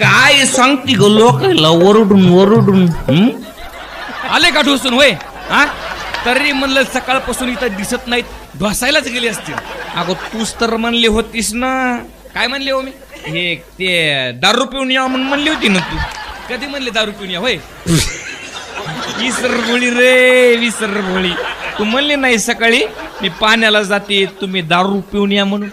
काय सांगते ग लोकांना ओरडून ओरडून हं? आले का ढोसून होय? हा तरी म्हणलं सकाळपासून इथं दिसत नाहीत ढोसायलाच गेले असतील. अगं तूच तर म्हणली होतीस ना. काय म्हणले हो मी? हे ते दारू पिऊन या म्हणून म्हणली होती ना तू. कधी म्हणले दारू पिऊन या होय? विसर भोळी रे विसर भोळी. तू म्हणली नाही सकाळी मी पाण्याला जाते तुम्ही दारू पिऊन या म्हणून.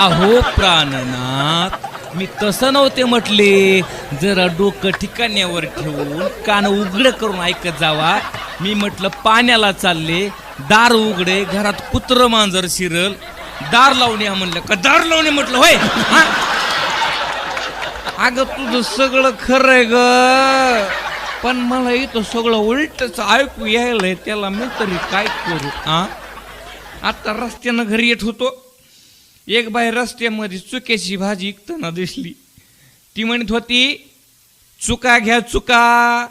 अहो प्राणनाथ. मी तसं नव्हते म्हटले. जरा डोकं ठिकाण्यावर ठेवून कान उघड करून ऐकत जावा. मी म्हटलं पाण्याला चालले. दार उघडे घरात कुत्र मांजर शिरल. दार लावणे म्हणलं. का दार लावणे म्हटलं? होय हा? अगं तुझं सगळं खरंय ग. पण मला इथं सगळं उलटच ऐकू यायलंय. त्याला मी तरी काय करू हा आता रस्त्यानं घरी येत होतो. एक बाई रस्त्यामध्ये चुक्याची भाजी विकताना दिसली. ती म्हणत होती चुका घ्या चुका.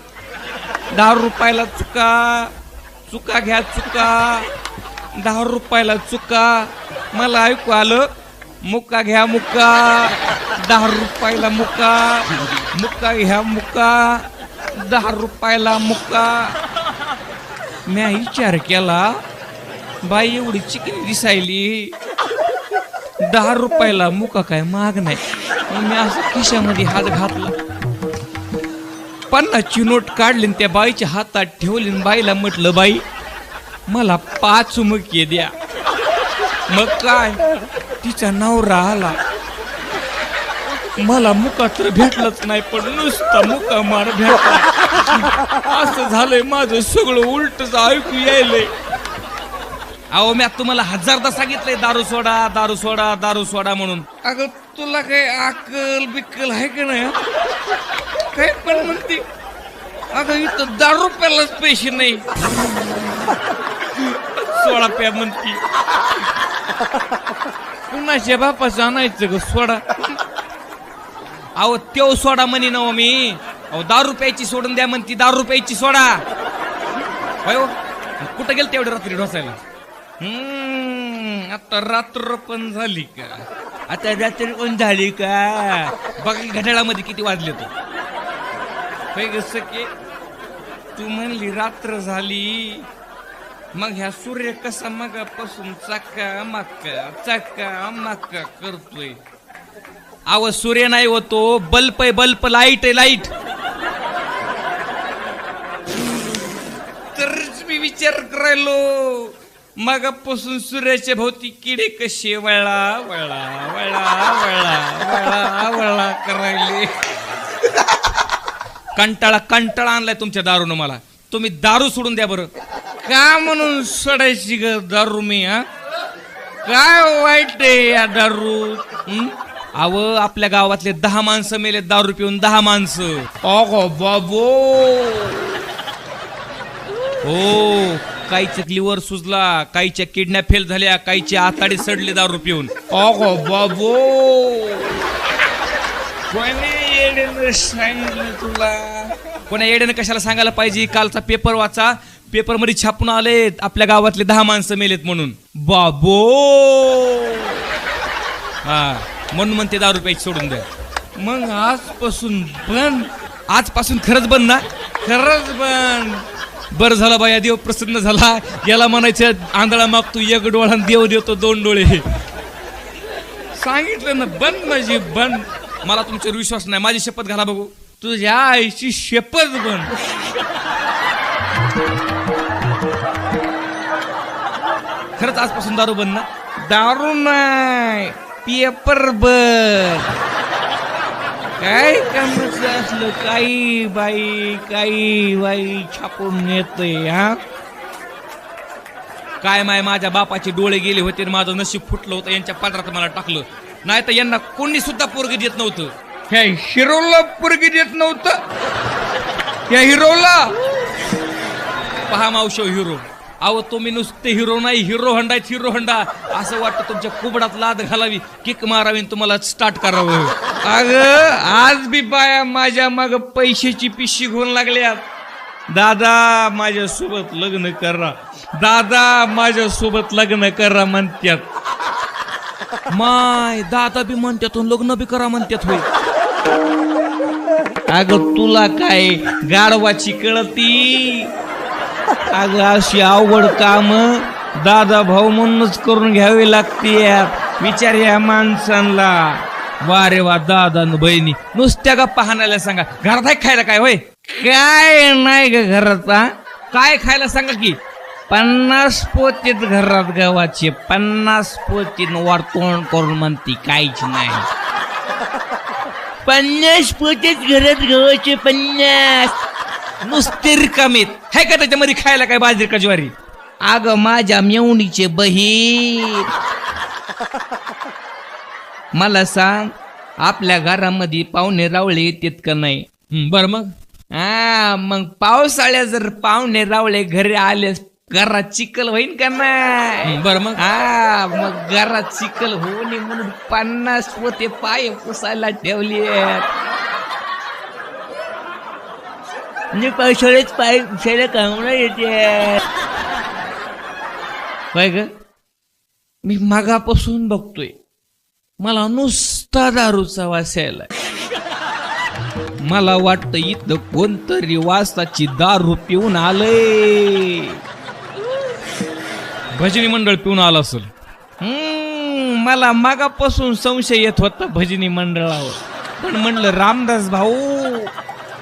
दहा रुपयाला चुका. चुका घ्या चुका. दहा रुपयाला चुका. मला ऐकू आलं मुका घ्या मुका. दहा रुपयाला मुक्का मुक्का घ्या मुका. दहा रुपयाला मुक्का म्या विचार केला बाई एवढी चिकनी दिसायली. दहा रुपयाला मुका काय महाग नाही. मी असं खिशामध्ये हात घातला. पन्नासची नोट काढली त्या बाईच्या हातात ठेवली बाईला म्हटलं बाई मला पाच मुके द्या. मग काय? तिचा नवरा आला. मला मुका तर भेटलाच नाही पण नुसता मुका मार भेटला. असं झालंय माझं सगळं उलट ऐकू यायलंय. अहो मी आता तुम्हाला हजारदा सांगितलंय दारू सोडा दारू सोडा दारू सोडा म्हणून. अगं तुला काही अक्कल बिक्कल आहे का नाही? काय पण म्हणते अगं इथं दहा रुपयालाच पैसे नाही. सोळा प्या म्हणती. कुणाच्या बापाचं आणायचं ग सोडा. अहो त्यो सोडा म्हणे ना हो मी. अहो दारू रुपयाची सोडून द्या म्हणती दारू रुपयाची सोडा. हो? कुठं गेल तेवढे रात्री ढोसायला? हम्म, आता रात्र पण झाली का? आता रात्री पण झाली का? बघा की घड्याळामध्ये किती वाजले होय ग सखे? तू म्हणली रात्र झाली. मग ह्या सूर्य कसा मगापासून चाका मक्का चाका मक्का करतोय. अहो सूर्य नाही होतो बल्ब आहे बल्ब लाइट आहे लाइट. तरच मी विचार करायलो. मगापासून सूर्याच्या भोवती किडे कसे वळा वळा वळा वळा वळा वळा करायले. कंटाळा कंटाळा आणलाय तुमच्या दारूनं मला. तुम्ही दारू सोडून द्या बरं. का म्हणून सोडायची ग दारू मी हा? काय वाईट आहे या दारू? अव आपल्या गावातले दहा माणसं मेले दारू पिऊन दहा माणसं. अगो बाबो. हो. काहीच्या लिव्हर सुजला काहीच्या किडनॅप फेल झाल्या काहीचे आताडे सडले दारू पिऊन. अगो बाबो. कोणी येडीनं सांगितलं तुला? कोणा येड्यानं कशाला सांगायला पाहिजे? कालचा पेपर वाचा. पेपरमध्ये छापून आलेत. आपल्या गावातले दहा माणसं मेलेत म्हणून. बाबो. हा म्हणून म्हणते दारू प्यायची सोडून द्या मग आजपासून बंद. आजपासून खरंच बंद ना? खरंच बंद. बरं झालं बाया देव प्रसन्न झाला. याला म्हणायचं आंधळा मागतो एक डोळा देव देतो दोन डोळे. सांगितलं ना बंद माझी बंद मला तुमच्यावर विश्वास नाही. माझी शपथ घाला बघू. तुझ्या आईची शपथ बन. खरंच आजपासून दारू बंद ना? दारू नाही पेपर बंद काय कामाचं असलं? काही बाई काही बाई छापून येतय हा? काय माय माझ्या बापाचे डोळे गेले होते आणि माझं नशीब फुटलं होतं यांच्या पात्रात मला टाकलं. नाही तर यांना कोणी सुद्धा पोरगी देत नव्हतं. ह्या हिरोला पोरगी देत नव्हतं? या हिरोला? पहा मावशो हिरो. अहो तुम्ही नुसते हिरो नाही हिरो हंडा आहेत हिरो हंडा. असं वाटतं तुमच्या कुबडात लाद घालावी किक मारावी तुम्हाला स्टार्ट करावं. अग आज बी बाया माझ्या माग पैशाची पिशी घेऊन लागल्यात. दादा माझ्यासोबत लग्न करा. दादा माझ्यासोबत लग्न करा म्हणत्यात. माय दादा बी म्हणतात लग्न बी करा म्हणतात होय. अगं तुला काय गाढवाची कळती? अगं अशी अवघड काम दादा भाऊ म्हणूनच करून घ्यावी लागते विचार या माणसांना वा रे वा दादा न बहिणी. नुसत्या का पाहण्याला सांगा. घरात आहे खायला काय होय? काय नाही ग घराचा काय खायला सांगा की? पन्नास पोतीत घरात गव्हाचे पन्नास पोतीत वर तोंड करून म्हणते काहीच नाही. पन्नास पोतीत घरात गव्हाचे पन्नास. नुसते रिकामीत. हाय का त्याच्यामध्ये खायला काय बाजरी का ज्वारी? अग माझ्या मेवणीचे बहीण. मला सांग आपल्या घरामध्ये पाहुणे रावळे येतात का नाही? हं, बरं मग? हा मग पावसाळ्यात जर पाहुणे रावळे घरी आले घरात चिखल होईन का नाही? हं, बरं मग? हा मग घरात चिखल नये म्हणून पन्नास पोते पाय पुसायला ठेवली म्हणजे पावसाळ्यात पाय पुसायला कामना येते. काय ग मी मागापासून बघतोय. मला नुसता दारूचा वास यायला. मला वाटतं इथं कोणतरी वासाची दारू पिऊन आलंय. भजनी मंडळ पिऊन आलं असेल. मला मागापासून संशय येत होता भजनी मंडळावर. पण म्हणलं रामदास भाऊ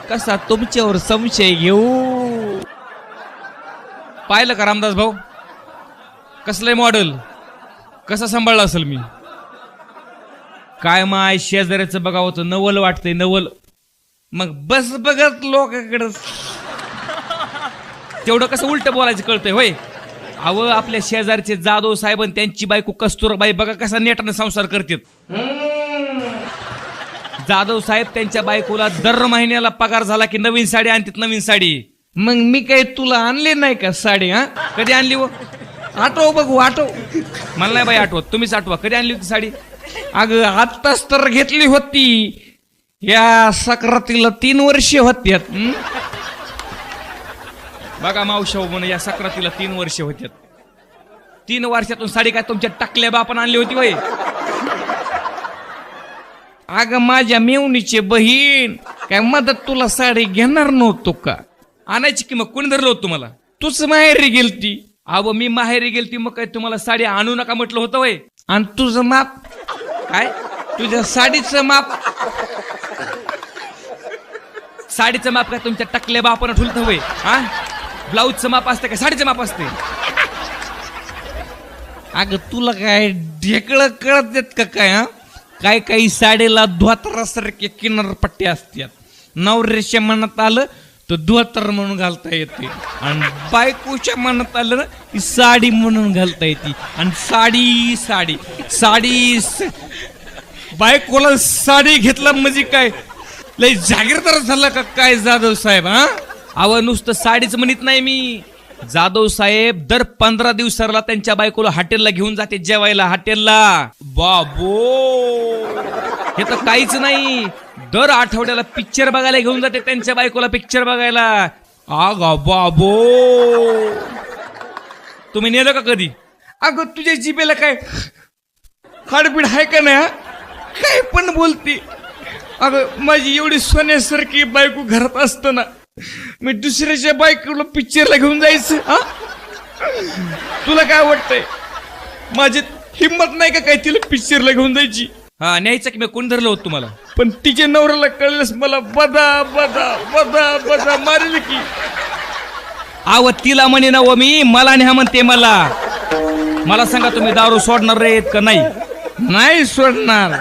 कसा तुमच्यावर संशय घेऊ? पाहिलं का रामदास भाऊ? कसलंय मॉडेल कसा सांभाळला असेल मी? काय माय शेजाऱ्याचं बघावं तर नवल वाटतंय नवल. मग बस बघत लोकांकडं. तेवढं कसं उलट बोलायचं कळतंय होय? अव आपल्या शेजारचे जाधव साहेब आणि त्यांची बायको कस्तुरबाई बघा कसा नेटाने संसार करतात. जाधव साहेब त्यांच्या बायकोला दर महिन्याला पगार झाला की नवीन साडी आणतात नवीन साडी. मग मी काही तुला आणले नाही का साडी हा? कधी आणली व आठव बघू आठव. मला नाही बाई आठवत तुम्हीच आठवा. कधी आणली होती साडी? अगं आत्ताच तर घेतली होती. या सक्रातीला तीन वर्षे होत्यात हं? बघा मावशा हो, म्हणून या सक्रातीला तीन वर्ष होत्यात. तीन वर्षातून साडी काय तुमच्या टाकल्या बापान आणली होती बाई? अगं माझ्या मेवणीचे बहीण. काय मदत तुला साडी घेणार नव्हतो का? आणायची की मग? कोणी धरलं होतं तुम्हाला? तूच माहेरी गेलती. अहो मी माहेरी गेलती मग काय तुम्हाला साडी आणू नका म्हटलं होतं वय? आणि तुझं माप? काय? तुझ्या साडीचं माप? साडीचं माप काय तुमच्या टकल्या बापानं ठुलत वय? हा? ब्लाऊजचं माप असतं का साडीचं माप असते? अगं तुला काय ढेकळं कळत देत का काय हा? काही काही साडीला धोत्रासारखे किनारपट्टी असतात. नवऱ्याच्या मनात आलं तर धोतर म्हणून घालता येते. आणि बायकोच्या मनात आलं ना की साडी म्हणून घालता येते. आणि साडी साडी साडी बायकोला साडी घेतला म्हणजे काय? लय जागीरदार झाला का काय जाधव साहेब हा? अव नुसतं साडीच म्हणत नाही मी. जाधव साहेब दर पंधरा दिवसाला त्यांच्या बायकोला हॉटेलला घेऊन जाते जेवायला हॉटेलला. बाबो! हे तर काहीच नाही. दर आठवड्याला पिक्चर बघायला घेऊन जाते त्यांच्या बायकोला पिक्चर बघायला. आगा बाबो! तुम्ही नेलं का कधी? अगं तुझ्या जिबेला काय खाडपीड आहे का नाही काय पण बोलते. अगं माझी एवढी सोन्यासारखी बायको घरात असताना मी दुसऱ्याच्या बायकोला पिक्चरला घेऊन जायचं हा? तुला काय वाटतंय? माझी हिंमत नाही का काय तिला पिक्चरला घेऊन जायची? हा न्यायचं की मी कोण धरलं होतं तुम्हाला? पण तिच्या नवऱ्याला कळलंस मला बदा बदा बदा बदा मारेल की. आव तिला म्हणे ना व मी मला न्या म्हणते मला. मला सांगा तुम्ही दारू सोडणार रे का नाही? नाही सोडणार.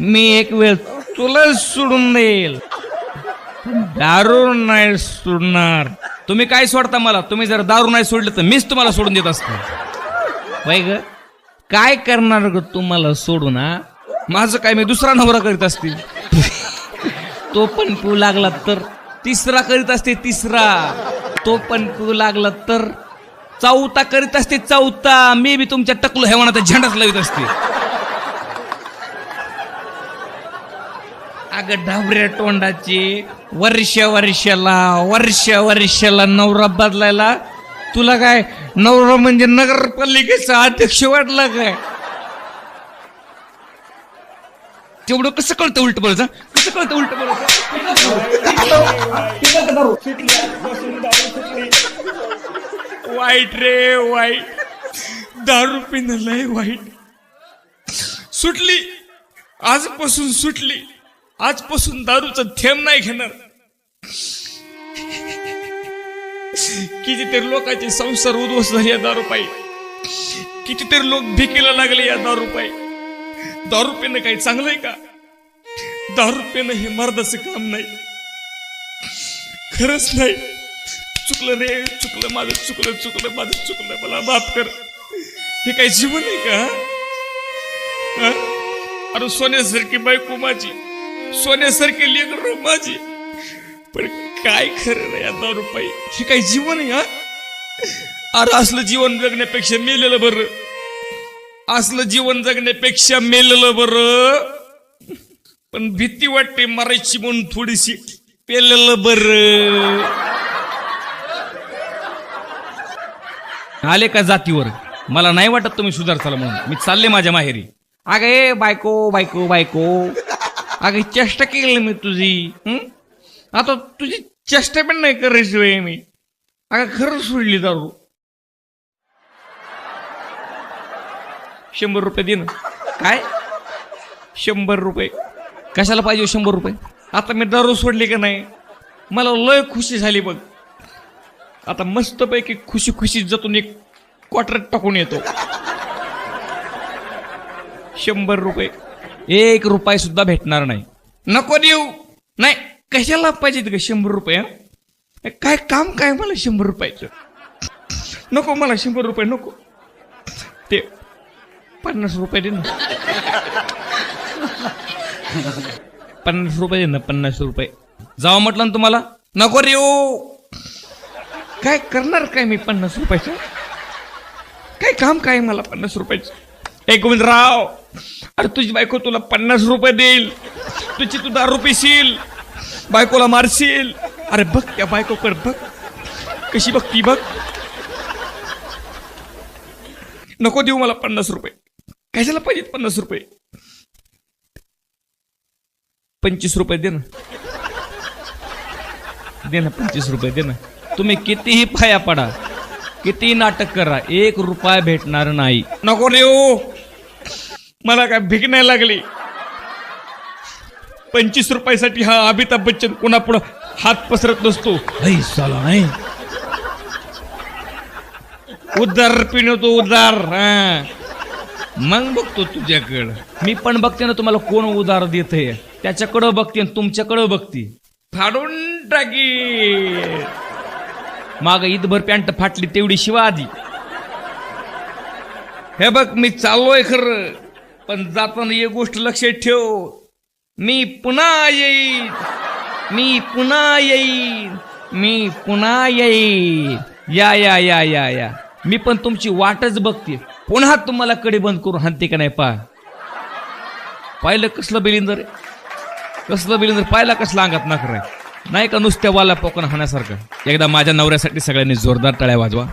मी एक वेळ तुला सोडून देईल. दारू नाही सोडणार. तुम्ही काय सोडता मला? तुम्ही जर दारू नाही सोडलं तर मीच तुम्हाला सोडून देत असतो. वय ग? काय करणार ग तुम्हाला सोडून ना माझं काय मी दुसरा नवरा करीत असते तो पण पिऊ लागला तर तिसरा करीत असते तिसरा. तो पण पिऊ लागला तर चौथा करीत असते चौथा. मी बी तुमच्या टकलो हेवानाचा झेंडाच लावित असते. अगं ढाबऱ्या तोंडाची वर्ष वर्षाला वर्ष वर्षाला नवरा बदलायला तुला काय नवरा म्हणजे नगरपालिकेचा अध्यक्ष वाटला काय? तेवढं कसं कळतं उलट बोलत कसं कळतं उलट वाईट रे वाईट. दारू पिणं लय वाईट. सुटली. आजपासून सुटली. आजपासून दारूचा थेंब नाही घेणार. कितीतरी लोकांचे संसार उद्ध्वस्त झाले या दारू पायी कितीतरी लोक भिकेला लागले या दारू पायी दारू पिणं काही चांगलंय का? दारू पिणं हे मर्दाचं काम नाही. खरंच नाही. चुकलं रे चुकलं माझं चुकलं चुकलं माझं चुकलं मला माफ कर. हे काही जीवन आहे का अरे सोन्यासारखी बायको माझी. सोन्यासारखी लेकर माझी. पण काय खरं नाही या दारू पायी हे काय जीवन आहे हा? अरे असलं जीवन जगण्यापेक्षा मेलेलं बरं. असलं जीवन जगण्यापेक्षा मेलेलं बरं. पण भीती वाटते मरायची म्हणून थोडीशी पेलेलं बरं. आले का जातीवर? मला नाही वाटत तुम्ही सुधारचाल म्हणून. मी चालले माझ्या माहेरी. अगं ए बायको बायको बायको. अगं चेष्टा केली मी तुझी आता तुझी चेष्टा पण नाही करायची होय मी. अगं खरं सोडली दारू. शंभर रुपये दे ना. काय? शंभर रुपये. कशाला पाहिजे हो शंभर रुपये? आता मी दारू सोडली का नाही? मला लय खुशी झाली बघ. आता मस्तपैकी खुशी खुशी जातून एक क्वार्टर टाकून येतो. शंभर रुपये. एक रुपये सुद्धा भेटणार नाही. नको देऊ. नाही कशाला पाहिजे का शंभर रुपये? काय काम काय मला शंभर रुपयाचं? नको मला शंभर रुपये नको. ते पन्नास रुपये दे ना. पन्नास रुपये दे ना पन्नास रुपये. जावं म्हटलं ना तुम्हाला? नको रे काय करणार काय मी पन्नास रुपयाचं? काय काम काय मला पन्नास रुपयाचं? ए गोविंदराव अरे तुझी बायको तुला पन्नास रुपये देईल. तुझी तू दारू पिशील. बायकोला मारशील. अरे बघ त्या बायकोकडे बघ. कशी बघ ती बघ. नको देऊ मला पन्नास रुपये. कशाला पाहिजे पन्नास रुपये? पंचवीस रुपये दे ना. दे ना पंचवीस रुपये दे ना. तुम्ही कितीही पाया पडा. कितीही नाटक करा एक रुपया भेटणार नाही. नको देऊ. मला काय भीक नाही लागली. पंचवीस रुपयासाठी हा अमिताभ बच्चन कोणापुढं हात पसरत नसतो. नाही उदार पिणवतो उदार हा. मग बघतो तुझ्याकडं. मी पण बघते ना तुम्हाला कोण उधार देते त्याच्याकडं बघते तुमच्याकडं बघते. फाडून टाकी. माग ईदभर पॅन्ट फाटली तेवढी शिवा आधी हे बघ मी चाललोय खरं. पण जाताना एक गोष्ट लक्षात ठेव. मी पुन्हा येईन. मी पुन्हा येईन. मी पुन्हा येईन. या या या या या. मी पण तुमची वाटच बघते. पुन्हा तुम्हाला कडे बंद करून हाणते का नाही पा? पाहिलं कसलं बिलिंदर? कसलं बिलिंदर? पाहिला कसला अंगात नाकर नाही का नुसत्या वाला पोकण हाण्यासारखं एकदा माझ्या नवऱ्यासाठी सगळ्यांनी जोरदार टाळ्या वाजवा.